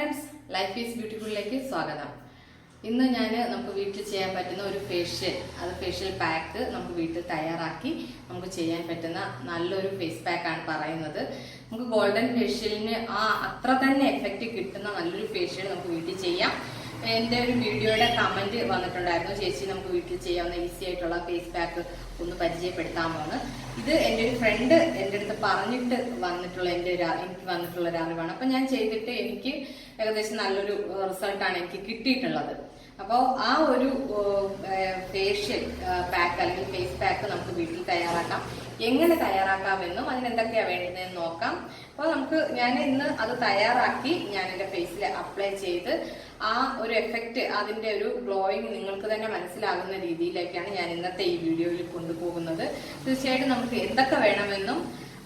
Friends life is ബ്യൂട്ടിഫുള്ളിലേക്ക് സ്വാഗതം. ഇന്ന് ഞാൻ നമുക്ക് വീട്ടിൽ ചെയ്യാൻ പറ്റുന്ന ഒരു ഫേഷ്യൽ അത് ഫേഷ്യൽ പാക്ക് നമുക്ക് വീട്ടിൽ തയ്യാറാക്കി നമുക്ക് ചെയ്യാൻ പറ്റുന്ന നല്ലൊരു ഫേസ് പാക്കാണ് പറയുന്നത്. നമുക്ക് ഗോൾഡൻ ഫേഷ്യലിന് ആ അത്ര തന്നെ എഫക്റ്റ് കിട്ടുന്ന നല്ലൊരു ഫേഷ്യൽ നമുക്ക് വീട്ടിൽ ചെയ്യാം. എന്റെ ഒരു വീഡിയോയുടെ കമന്റ് വന്നിട്ടുണ്ടായിരുന്നു. ചേച്ചി നമുക്ക് വീട്ടിൽ ചെയ്യാവുന്ന ഈസി ആയിട്ടുള്ള ഫേസ് പാക്ക് ഒന്ന് പരിചയപ്പെടുത്താമോ എന്ന് ഇത് എന്റെ ഒരു ഫ്രണ്ട് എന്റെ അടുത്ത് പറഞ്ഞിട്ട് വന്നിട്ടുള്ള എന്റെ ഒരു എനിക്ക് വന്നിട്ടുള്ള ഒരു അറിവാണ് അപ്പം ഞാൻ ചെയ്തിട്ട് എനിക്ക് ഏകദേശം നല്ലൊരു റിസൾട്ടാണ് എനിക്ക് കിട്ടിയിട്ടുള്ളത്. അപ്പോൾ ആ ഒരു ഫേഷ്യൽ പാക്ക് അല്ലെങ്കിൽ ഫേസ് പാക്ക് നമുക്ക് വീട്ടിൽ തയ്യാറാക്കാം. എങ്ങനെ തയ്യാറാക്കാമെന്നും അതിനെന്തൊക്കെയാണ് വേണ്ടതെന്ന് നോക്കാം. അപ്പോൾ നമുക്ക് ഞാൻ ഇന്ന് അത് തയ്യാറാക്കി ഞാൻ എന്റെ ഫേസിൽ അപ്ലൈ ചെയ്ത് ആ ഒരു എഫക്റ്റ് അതിന്റെ ഒരു ഗ്ലോയിങ് നിങ്ങൾക്ക് തന്നെ മനസ്സിലാകുന്ന രീതിയിലേക്കാണ് ഞാൻ ഇന്നത്തെ ഈ വീഡിയോയിൽ കൊണ്ടുപോകുന്നത്. തീർച്ചയായിട്ടും നമുക്ക് എന്തൊക്കെ വേണമെന്നും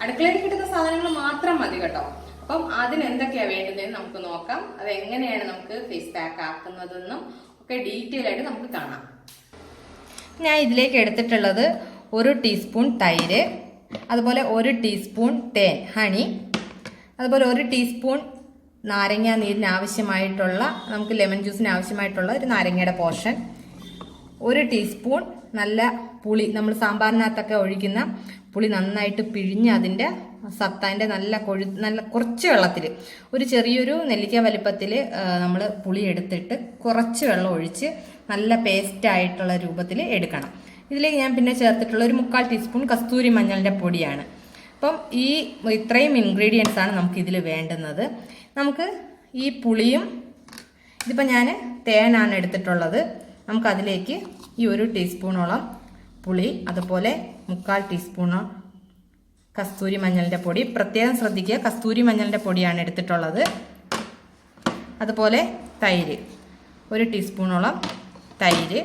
അടുക്കളയിൽ കിട്ടുന്ന സാധനങ്ങൾ മാത്രം മതി കേട്ടോ. അപ്പം അതിന് എന്തൊക്കെയാണ് വേണ്ടതെന്ന് നമുക്ക് നോക്കാം. അത് എങ്ങനെയാണ് നമുക്ക് ഫേസ് പാക്ക് ആക്കുന്നതെന്നും ഒക്കെ ഡീറ്റെയിൽ ആയിട്ട് നമുക്ക് കാണാം. ഞാൻ ഇതിലേക്ക് എടുത്തിട്ടുള്ളത് ഒരു ടീസ്പൂൺ തൈര് അതുപോലെ ഒരു ടീസ്പൂൺ തേൻ ഹണി അതുപോലെ ഒരു ടീസ്പൂൺ നാരങ്ങ നീരിന് ആവശ്യമായിട്ടുള്ള നമുക്ക് ലെമൺ ജ്യൂസിന് ആവശ്യമായിട്ടുള്ള ഒരു നാരങ്ങയുടെ പോർഷൻ. ഒരു ടീസ്പൂൺ നല്ല പുളി നമ്മൾ സാമ്പാറിനകത്തൊക്കെ ഒഴിക്കുന്ന പുളി നന്നായിട്ട് പിഴിഞ്ഞ് അതിന്റെ സത്താന്റെ നല്ല കൊഴു നല്ല കുറച്ച് വെള്ളത്തിൽ ഒരു ചെറിയൊരു നെല്ലിക്ക വലിപ്പത്തിൽ നമ്മൾ പുളി എടുത്തിട്ട് കുറച്ച് വെള്ളം ഒഴിച്ച് നല്ല പേസ്റ്റ് ആയിട്ടുള്ള രൂപത്തിൽ എടുക്കണം. ഇതിലേക്ക് ഞാൻ പിന്നെ ചേർത്തിട്ടുള്ള ഒരു മുക്കാൽ ടീസ്പൂൺ കസ്തൂരി മഞ്ഞളിന്റെ പൊടിയാണ്. അപ്പം ഈ ഇത്രയും ഇൻഗ്രീഡിയൻസ് ആണ് നമുക്ക് വേണ്ടുന്നത്. നമുക്ക് ഈ പുളിയും ഇതിപ്പോൾ ഞാൻ തേനാണ് എടുത്തിട്ടുള്ളത്. നമുക്കതിലേക്ക് ഈ ഒരു ടീസ്പൂണോളം പുളി അതുപോലെ മുക്കാൽ ടീസ്പൂണോ കസ്തൂരി മഞ്ഞളിന്റെ പൊടി. പ്രത്യേകം ശ്രദ്ധിക്കുക കസ്തൂരി മഞ്ഞളിന്റെ പൊടിയാണ് എടുത്തിട്ടുള്ളത്. അതുപോലെ തൈര് ഒരു ടീസ്പൂണോളം തൈര്.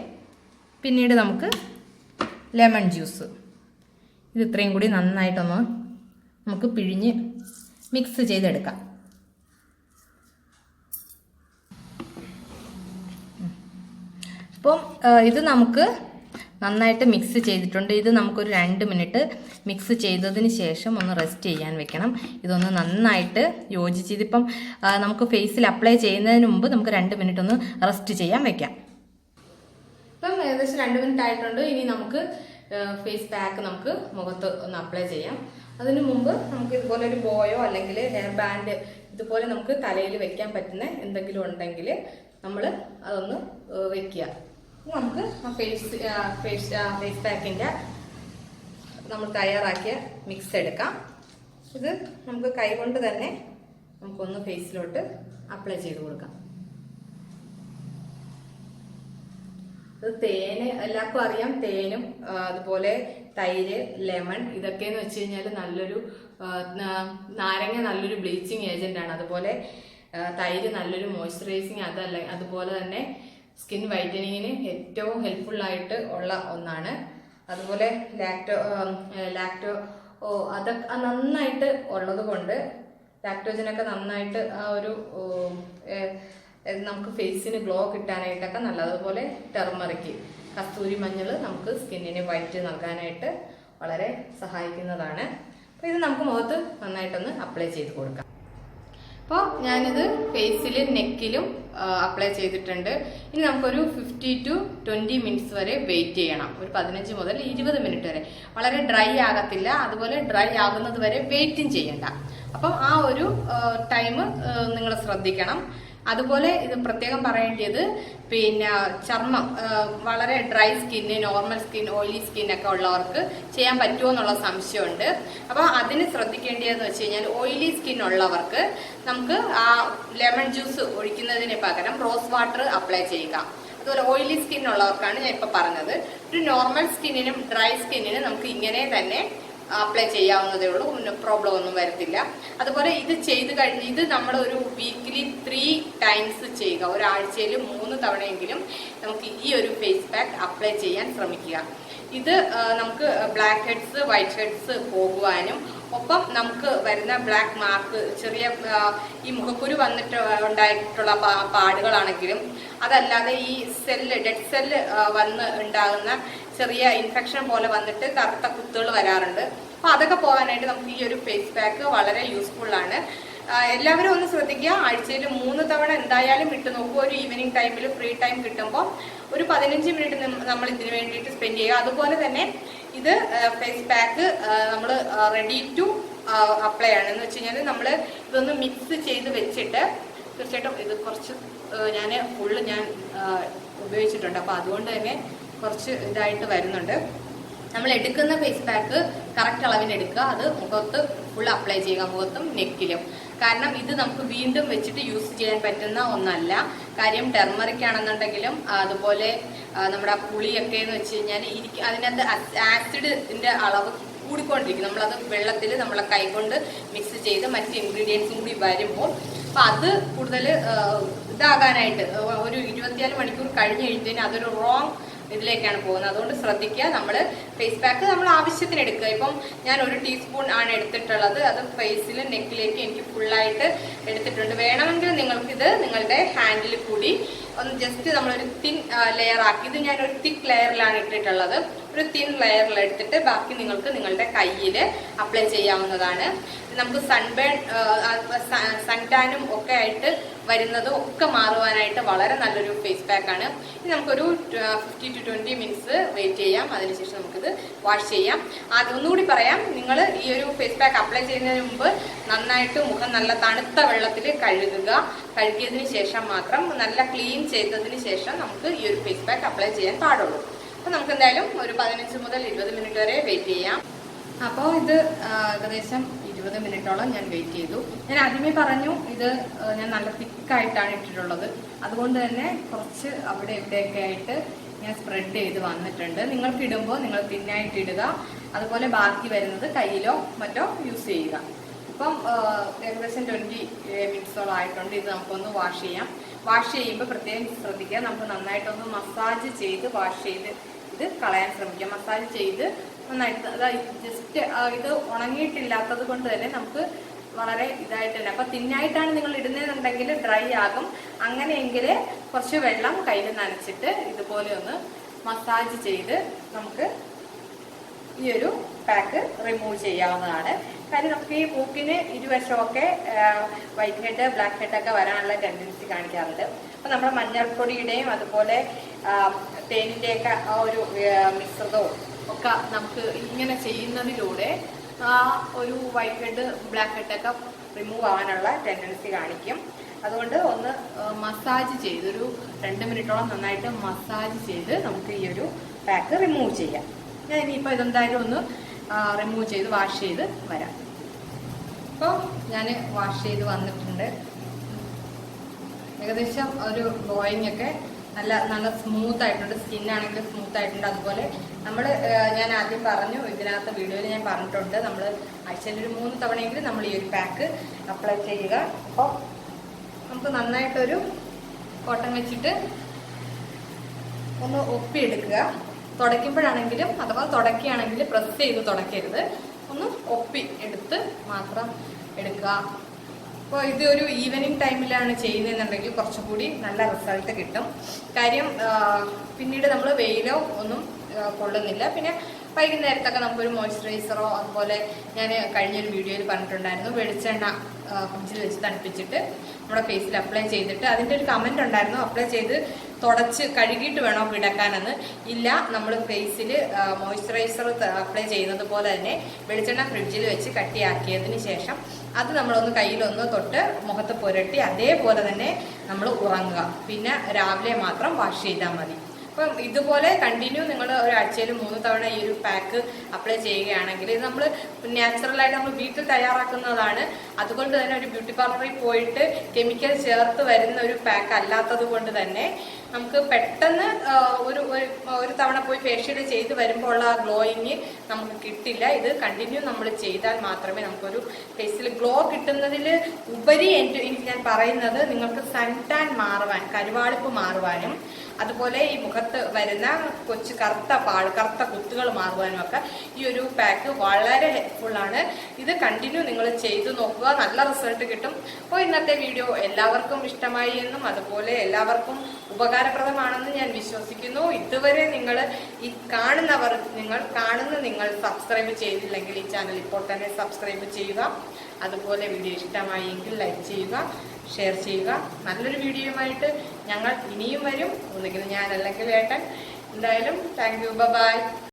പിന്നീട് നമുക്ക് ലെമൺ ജ്യൂസ്. ഇത് ഇത്രയും കൂടി നന്നായിട്ടൊന്ന് നമുക്ക് പിഴിഞ്ഞ് മിക്സ് ചെയ്തെടുക്കാം. അപ്പം ഇത് നമുക്ക് നന്നായിട്ട് മിക്സ് ചെയ്തിട്ടുണ്ട്. ഇത് നമുക്കൊരു രണ്ട് മിനിറ്റ് മിക്സ് ചെയ്തതിന് ശേഷം ഒന്ന് റെസ്റ്റ് ചെയ്യാൻ വെക്കണം. ഇതൊന്ന് നന്നായിട്ട് യോജിച്ച് ഇതിപ്പം നമുക്ക് ഫേസിൽ അപ്ലൈ ചെയ്യുന്നതിന് മുമ്പ് നമുക്ക് രണ്ട് മിനിറ്റ് ഒന്ന് റെസ്റ്റ് ചെയ്യാൻ വെക്കാം. ഇപ്പം ഏകദേശം രണ്ട് മിനിറ്റ് ആയിട്ടുണ്ട്. ഇനി നമുക്ക് ഫേസ് പാക്ക് നമുക്ക് മുഖത്ത് ഒന്ന് അപ്ലൈ ചെയ്യാം. അതിനു മുമ്പ് നമുക്ക് ഇതുപോലെ ഒരു ബോയോ അല്ലെങ്കിൽ ഹെയർ ബാൻഡ് ഇതുപോലെ നമുക്ക് തലയിൽ വെക്കാൻ പറ്റുന്ന എന്തെങ്കിലും ഉണ്ടെങ്കിൽ നമ്മൾ അതൊന്ന് വെക്കുക. നമുക്ക് ഫേസ് ഫേസ് ഫേസ് പാക്കിന്റെ നമ്മൾ തയ്യാറാക്കിയ മിക്സ് എടുക്കാം. ഇത് നമുക്ക് കൈകൊണ്ട് തന്നെ നമുക്കൊന്ന് ഫേസിലോട്ട് അപ്ലൈ ചെയ്ത് കൊടുക്കാം. ഇത് തേന് എല്ലാവർക്കും അറിയാം തേനും അതുപോലെ തൈര് ലെമൺ ഇതൊക്കെയെന്ന് വെച്ച് കഴിഞ്ഞാൽ നല്ലൊരു നാരങ്ങ നല്ലൊരു ബ്ലീച്ചിങ് ഏജന്റ് ആണ് അതുപോലെ തൈര് നല്ലൊരു മോയ്സ്ചറൈസിങ് അതല്ല അതുപോലെ തന്നെ സ്കിൻ വൈറ്റനിങ്ങിന് ഏറ്റവും ഹെൽപ്ഫുള്ളായിട്ട് ഉള്ള ഒന്നാണ്. അതുപോലെ ലാക്ടോ ലാക്ടോ ഓ അതൊക്കെ നന്നായിട്ട് ഉള്ളത് കൊണ്ട് ലാക്ടോജനൊക്കെ നന്നായിട്ട് ആ ഒരു നമുക്ക് ഫേസിന് ഗ്ലോ കിട്ടാനായിട്ടൊക്കെ നല്ല അതുപോലെ ടെർമറിക്ക് കസ്തൂരി മഞ്ഞൾ നമുക്ക് സ്കിന്നിന് വൈറ്റ് നൽകാനായിട്ട് വളരെ സഹായിക്കുന്നതാണ്. അപ്പോൾ ഇത് നമുക്ക് മുഖത്ത് നന്നായിട്ടൊന്ന് അപ്ലൈ ചെയ്ത് കൊടുക്കാം. അപ്പോൾ ഞാനിത് ഫേസിലും നെക്കിലും അപ്ലൈ ചെയ്തിട്ടുണ്ട്. ഇനി നമുക്കൊരു ഫിഫ്റ്റി ടു ട്വന്റി മിനിറ്റ്സ് വരെ വെയിറ്റ് ചെയ്യണം. ഒരു പതിനഞ്ച് മുതൽ ഇരുപത് മിനിറ്റ് വരെ. വളരെ ഡ്രൈ ആകത്തില്ല. അതുപോലെ ഡ്രൈ ആകുന്നത് വരെ വെയിറ്റും ചെയ്യണ്ട. അപ്പം ആ ഒരു ടൈം നിങ്ങൾ ശ്രദ്ധിക്കണം. അതുപോലെ ഇത് പ്രത്യേകം പറയേണ്ടത് പിന്നെ ചർമ്മം വളരെ dry skin normal skin oily ഒക്കെ ഉള്ളവർക്ക് ചെയ്യാൻ പറ്റുമോ എന്നുള്ള സംശയമുണ്ട്. അപ്പോൾ അതിന് ശ്രദ്ധിക്കേണ്ടതെന്ന് വെച്ച് കഴിഞ്ഞാൽ ഓയിലി സ്കിൻ ഉള്ളവർക്ക് നമുക്ക് ആ ലെമൺ ജ്യൂസ് ഒഴിക്കുന്നതിന് പകരം റോസ് വാട്ടർ അപ്ലൈ ചെയ്യുക. അതുപോലെ ഓയിലി സ്കിൻ ഉള്ളവർക്കാണ് ഞാൻ ഇപ്പോൾ പറഞ്ഞത്. ഒരു നോർമൽ സ്കിന്നിനും ഡ്രൈ സ്കിന്നിനും നമുക്ക് ഇങ്ങനെ തന്നെ അപ്ലൈ ചെയ്യാവുന്നതേ ഉള്ളൂ. പ്രോബ്ലം ഒന്നും വരത്തില്ല അതുപോലെ ഇത് ചെയ്ത് കഴിഞ്ഞ് ഇത് നമ്മൾ ഒരു വീക്കിലി ത്രീ ടൈംസ് ചെയ്യുക. ഒരാഴ്ചയിൽ മൂന്ന് തവണയെങ്കിലും നമുക്ക് ഈ ഒരു ഫേസ് പാക്ക് അപ്ലൈ ചെയ്യാൻ ശ്രമിക്കുക. ഇത് നമുക്ക് ബ്ലാക്ക് ഹെഡ്സ് വൈറ്റ് ഹെഡ്സ് പോകുവാനും ഒപ്പം നമുക്ക് വരുന്ന ബ്ലാക്ക് മാർക്ക് ചെറിയ ഈ മുഖക്കുരു വന്നിട്ട് ഉണ്ടായിട്ടുള്ള പാടുകളാണെങ്കിലും അതല്ലാതെ ഈ സെല്ല് ഡെഡ് സെല്ല് വന്ന് ഉണ്ടാകുന്ന ചെറിയ ഇൻഫെക്ഷൻ പോലെ വന്നിട്ട് കറുത്ത കുത്തുകൾ വരാറുണ്ട്. അപ്പോൾ അതൊക്കെ പോകാനായിട്ട് നമുക്ക് ഈ ഒരു ഫേസ് പാക്ക് വളരെ യൂസ്ഫുൾ ആണ്. എല്ലാവരും ഒന്ന് ശ്രദ്ധിക്കുക. ആഴ്ചയിൽ മൂന്ന് തവണ എന്തായാലും ഇട്ട് നോക്കുക ഒരു ഈവനിങ് ടൈമിൽ ഫ്രീ ടൈം കിട്ടുമ്പോൾ ഒരു പതിനഞ്ച് മിനിറ്റ് നമ്മൾ ഇതിന് വേണ്ടിയിട്ട് സ്പെൻഡ് ചെയ്യുക. അതുപോലെ തന്നെ ഇത് ഫേസ് പാക്ക് നമ്മൾ റെഡി ടു അപ്ലൈ ആണ്. എന്ന് വെച്ച് കഴിഞ്ഞാൽ നമ്മൾ ഇതൊന്ന് മിക്സ് ചെയ്ത് വെച്ചിട്ട് തീർച്ചയായിട്ടും ഇത് കുറച്ച് ഞാൻ ഫുള്ള് ഞാൻ ഉപയോഗിച്ചിട്ടുണ്ട്. അപ്പോൾ അതുകൊണ്ട് തന്നെ കുറച്ച് ഇതായിട്ട് വരുന്നുണ്ട്. നമ്മൾ എടുക്കുന്ന ഫേസ് പാക്ക് കറക്റ്റ് അളവിന് എടുക്കുക. അത് മുഖത്ത് ഫുൾ അപ്ലൈ ചെയ്യുക. മുഖത്തും നെക്കിലും കാരണം ഇത് നമുക്ക് വീണ്ടും വെച്ചിട്ട് യൂസ് ചെയ്യാൻ പറ്റുന്ന ഒന്നല്ല. കാര്യം ടെർമറിക് ആണെന്നുണ്ടെങ്കിലും അതുപോലെ നമ്മുടെ പുളിയൊക്കെ എന്ന് വെച്ച് കഴിഞ്ഞാൽ ഇരിക്ക അതിനകത്ത് ആസിഡിന്റെ അളവ് കൂടിക്കൊണ്ടിരിക്കും. നമ്മളത് വെള്ളത്തിൽ നമ്മളെ കൈകൊണ്ട് മിക്സ് ചെയ്ത് മറ്റ് ഇൻഗ്രീഡിയൻസും കൂടി വരുമ്പോൾ അപ്പം അത് കൂടുതൽ ഇതാകാനായിട്ട് ഒരു ഇരുപത്തിനാല് മണിക്കൂർ കഴിഞ്ഞ് കഴിഞ്ഞാൽ അതൊരു റോങ് ഇതിലേക്കാണ് പോകുന്നത്. അതുകൊണ്ട് ശ്രദ്ധിക്കുക. നമ്മൾ ഫേസ് പാക്ക് നമ്മൾ ആവശ്യത്തിന് എടുക്കുക. ഇപ്പം ഞാൻ ഒരു ടീസ്പൂൺ ആണ് എടുത്തിട്ടുള്ളത്. അത് ഫേസിൽ നെക്കിലേക്ക് എനിക്ക് ഫുള്ളായിട്ട് എടുത്തിട്ടുണ്ട്. വേണമെങ്കിൽ നിങ്ങൾക്കിത് നിങ്ങളുടെ ഹാൻഡിൽ കൂടി ഒന്ന് ജസ്റ്റ് നമ്മളൊരു തിൻ ലെയർ ആക്കി. ഇത് ഞാൻ ഒരു തിക്ക് ലെയറിലാണ് ഇട്ടിട്ടുള്ളത്. ഒരു തിൻ ലെയറിൽ എടുത്തിട്ട് ബാക്കി നിങ്ങൾക്ക് നിങ്ങളുടെ കയ്യിൽ അപ്ലൈ ചെയ്യാവുന്നതാണ്. നമുക്ക് സൺബേൺ സൺടാനും ഒക്കെ ആയിട്ട് വരുന്നത് ഒക്കെ മാറുവാനായിട്ട് വളരെ നല്ലൊരു ഫേസ് പാക്കാണ് ഇനി നമുക്കൊരു fifty to twenty minutes wait ചെയ്യാം. അതിനുശേഷം നമുക്കിത് വാഷ് ചെയ്യാം. അതൊന്നുകൂടി പറയാം. നിങ്ങൾ ഈ ഒരു ഫേസ് പാക്ക് അപ്ലൈ ചെയ്യുന്നതിന് മുമ്പ് നന്നായിട്ട് മുഖം നല്ല തണുത്ത വെള്ളത്തിൽ കഴുകുക. കഴുകിയതിന് ശേഷം മാത്രം നല്ല ക്ലീൻ ചെയ്തതിന് ശേഷം നമുക്ക് ഈ ഒരു ഫേസ് പാക്ക് അപ്ലൈ ചെയ്യാൻ പാടുള്ളൂ. അപ്പോൾ നമുക്ക് എന്തായാലും ഒരു പതിനഞ്ച് മുതൽ ഇരുപത് മിനിറ്റ് വരെ വെയിറ്റ് ചെയ്യാം. അപ്പോൾ ഇത് ഏകദേശം ഇരുപത് മിനിറ്റോളം ഞാൻ വെയിറ്റ് ചെയ്തു. ഞാൻ ആദ്യമേ പറഞ്ഞു ഇത് ഞാൻ നല്ല തിക്കായിട്ടാണ് ഇട്ടിട്ടുള്ളത്. അതുകൊണ്ട് തന്നെ കുറച്ച് അവിടെ ഇവിടെയൊക്കെ ആയിട്ട് ഞാൻ സ്പ്രെഡ് ചെയ്ത് വന്നിട്ടുണ്ട്. നിങ്ങൾക്ക് ഇടുമ്പോൾ നിങ്ങൾ തിന്നായിട്ട് ഇടുക. അതുപോലെ ബാക്കി വരുന്നത് കയ്യിലോ മറ്റോ യൂസ് ചെയ്യുക. ഇപ്പം ആ, ഏകദേശം ട്വന്റി മിനിറ്റ്സോളം ആയിട്ടുണ്ട്. ഇത് നമുക്കൊന്ന് വാഷ് ചെയ്യാം. വാഷ് ചെയ്യുമ്പോൾ പ്രത്യേകം ശ്രദ്ധിക്കുക. നമുക്ക് നന്നായിട്ടൊന്ന് മസാജ് ചെയ്ത് വാഷ് ചെയ്ത് ഇത് കളയാൻ ശ്രമിക്കുക മസാജ് ചെയ്ത് നന്നായിട്ട് അതായത് ജസ്റ്റ് ഇത് ഉണങ്ങിയിട്ടില്ലാത്തത് കൊണ്ട് തന്നെ നമുക്ക് വളരെ ഇതായിട്ട് തന്നെ. അപ്പൊ തിന്നായിട്ടാണ് നിങ്ങൾ ഇടുന്നതെന്നുണ്ടെങ്കിൽ ഡ്രൈ ആകും. അങ്ങനെയെങ്കിൽ കുറച്ച് വെള്ളം കയ്യിൽ നനച്ചിട്ട് ഇതുപോലെ ഒന്ന് മസാജ് ചെയ്ത് നമുക്ക് ഈ ഒരു പാക്ക് റിമൂവ് ചെയ്യാവുന്നതാണ്. കാര്യം നമുക്ക് ഈ മൂക്കിന് ഇരുവശമൊക്കെ വൈറ്റ് ഹെഡ് ബ്ലാക്ക് ഹെഡ് ഒക്കെ വരാനുള്ള ടെൻഡൻസി കാണിക്കാറുണ്ട്. അപ്പൊ നമ്മുടെ മഞ്ഞൾപ്പൊടിയുടെയും അതുപോലെ തേനിന്റെ ഒക്കെ ആ ഒരു മിശ്രിതവും ഒക്കെ നമുക്ക് ഇങ്ങനെ ചെയ്യുന്നതിലൂടെ ആ ഒരു വൈറ്റ് ഹെഡ് ബ്ലാക്ക് ഹെഡ് ഒക്കെ റിമൂവ് ആവാനുള്ള ടെൻഡൻസി കാണിക്കും. അതുകൊണ്ട് ഒന്ന് മസാജ് ചെയ്ത് ഒരു രണ്ട് മിനിറ്റോളം നന്നായിട്ട് മസാജ് ചെയ്ത് നമുക്ക് ഈ ഒരു പാക്ക് റിമൂവ് ചെയ്യാം. ഞാൻ ഇനിയിപ്പോൾ ഇതെന്തായാലും ഒന്ന് റിമൂവ് ചെയ്ത് വാഷ് ചെയ്ത് വരാം. അപ്പോൾ ഞാൻ വാഷ് ചെയ്ത് വന്നിട്ടുണ്ട്. ഏകദേശം ഒരു ഡ്രോയിങ് ഒക്കെ നല്ല നല്ല സ്മൂത്ത് ആയിട്ടുണ്ട്. സ്കിൻ ആണെങ്കിൽ സ്മൂത്ത് ആയിട്ടുണ്ട്. അതുപോലെ നമ്മൾ ഞാൻ ആദ്യം പറഞ്ഞു ഇതിനകത്ത് വീഡിയോയിൽ ഞാൻ പറഞ്ഞിട്ടുണ്ട്. നമ്മൾ ആഴ്ചയിൽ ഒരു മൂന്ന് തവണയെങ്കിലും നമ്മൾ ഈ ഒരു പാക്ക് അപ്ലൈ ചെയ്യുക. അപ്പോൾ നമുക്ക് നന്നായിട്ടൊരു കോട്ടൺ വെച്ചിട്ട് ഒന്ന് ഒപ്പിയെടുക്കുക തുടയ്ക്കുമ്പോഴാണെങ്കിലും അഥവാ തുടക്കുകയാണെങ്കിൽ പ്രസ് ചെയ്ത് തുടക്കരുത് ഒന്ന് ഒപ്പി എടുത്ത് മാത്രം എടുക്കുക. അപ്പോൾ ഇത് ഒരു ഈവനിങ് ടൈമിലാണ് ചെയ്യുന്നതെന്നുണ്ടെങ്കിൽ കുറച്ചുകൂടി നല്ല റിസൾട്ട് കിട്ടും. കാര്യം പിന്നീട് നമ്മൾ വെയിലോ ഒന്നും കൊള്ളുന്നില്ല. പിന്നെ വൈകുന്നേരത്തൊക്കെ നമുക്കൊരു മോയ്സ്ചറൈസറോ അതുപോലെ ഞാൻ കഴിഞ്ഞൊരു വീഡിയോയിൽ പറഞ്ഞിട്ടുണ്ടായിരുന്നു. വെളിച്ചെണ്ണ കുഞ്ചിൽ വെച്ച് തണുപ്പിച്ചിട്ട് നമ്മുടെ ഫേസിൽ അപ്ലൈ ചെയ്തിട്ട് അതിന്റെ ഒരു കമന്റ് ഉണ്ടായിരുന്നു. അപ്ലൈ ചെയ്ത് തുടച്ച് കഴുകിയിട്ട് വേണോ കിടക്കാനെന്ന്? ഇല്ല നമ്മൾ ഫേസിൽ മോയ്സ്ചറൈസർ അപ്ലൈ ചെയ്യുന്നത് പോലെ തന്നെ വെളിച്ചെണ്ണ ഫ്രിഡ്ജിൽ വെച്ച് കട്ടിയാക്കിയതിന് ശേഷം അത് നമ്മളൊന്ന് കയ്യിലൊന്ന് തൊട്ട് മുഖത്ത് പുരട്ടി അതേപോലെ തന്നെ നമ്മൾ ഉറങ്ങുക. പിന്നെ രാവിലെ മാത്രം വാഷ് ചെയ്താൽ മതി. അപ്പം ഇതുപോലെ കണ്ടിന്യൂ നിങ്ങൾ ഒരാഴ്ചയിൽ മൂന്ന് തവണ ഈ ഒരു പാക്ക് അപ്ലൈ ചെയ്യുകയാണെങ്കിൽ ഇത് നമ്മൾ നാച്ചുറലായിട്ട് നമ്മൾ വീട്ടിൽ തയ്യാറാക്കുന്നതാണ്. അതുകൊണ്ട് തന്നെ ഒരു ബ്യൂട്ടി പാർലറിൽ പോയിട്ട് കെമിക്കൽ ചേർത്ത് വരുന്ന ഒരു പാക്ക് അല്ലാത്തത് കൊണ്ട് തന്നെ നമുക്ക് പെട്ടെന്ന് ഒരു ഒരു- തവണ പോയി ഫേഷ്യൽ ചെയ്ത് വരുമ്പോൾ ഉള്ള ഗ്ലോയിങ് നമുക്ക് കിട്ടില്ല. ഇത് കണ്ടിന്യൂ നമ്മൾ ചെയ്താൽ മാത്രമേ നമുക്കൊരു ഫേസിൽ ഗ്ലോ കിട്ടുന്നതിൽ ഉപരി എന്റെ എനിക്ക് ഞാൻ പറയുന്നത് നിങ്ങൾക്ക് സൺ ടാൻ മാറുവാൻ കരുവാളിപ്പ് മാറുവാനും അതുപോലെ ഈ മുഖത്ത് വരുന്ന കൊച്ചു കറുത്ത പാട് കറുത്ത കുത്തുകൾ മാറുവാനും ഒക്കെ ഈ ഒരു പാക്ക് വളരെ ഹെൽപ്ഫുൾ ആണ്. ഇത് കണ്ടിന്യൂ നിങ്ങൾ ചെയ്തു നോക്കുക. നല്ല റിസൾട്ട് കിട്ടും. അപ്പോൾ ഇന്നത്തെ വീഡിയോ എല്ലാവർക്കും ഇഷ്ടമായി എന്നും അതുപോലെ എല്ലാവർക്കും ഉപകാരപ്രദമാണെന്ന് ഞാൻ വിശ്വസിക്കുന്നു. ഇതുവരെ നിങ്ങൾ ഈ കാണുന്നവർ നിങ്ങൾ കാണുന്ന നിങ്ങൾ സബ്സ്ക്രൈബ് ചെയ്തില്ലെങ്കിൽ ഈ ചാനൽ ഇപ്പോൾ തന്നെ സബ്സ്ക്രൈബ് ചെയ്യുക. അതുപോലെ വീഡിയോ ഇഷ്ടമായെങ്കിൽ ലൈക്ക് ചെയ്യുക. ഷെയർ ചെയ്യുക. നല്ലൊരു വീഡിയോയുമായിട്ട് ഞങ്ങൾ ഇനിയും വരും. ഒന്നുകിൽ ഞാൻ അല്ലെങ്കിൽ ഏട്ടൻ. എന്തായാലും താങ്ക് യു ബൈ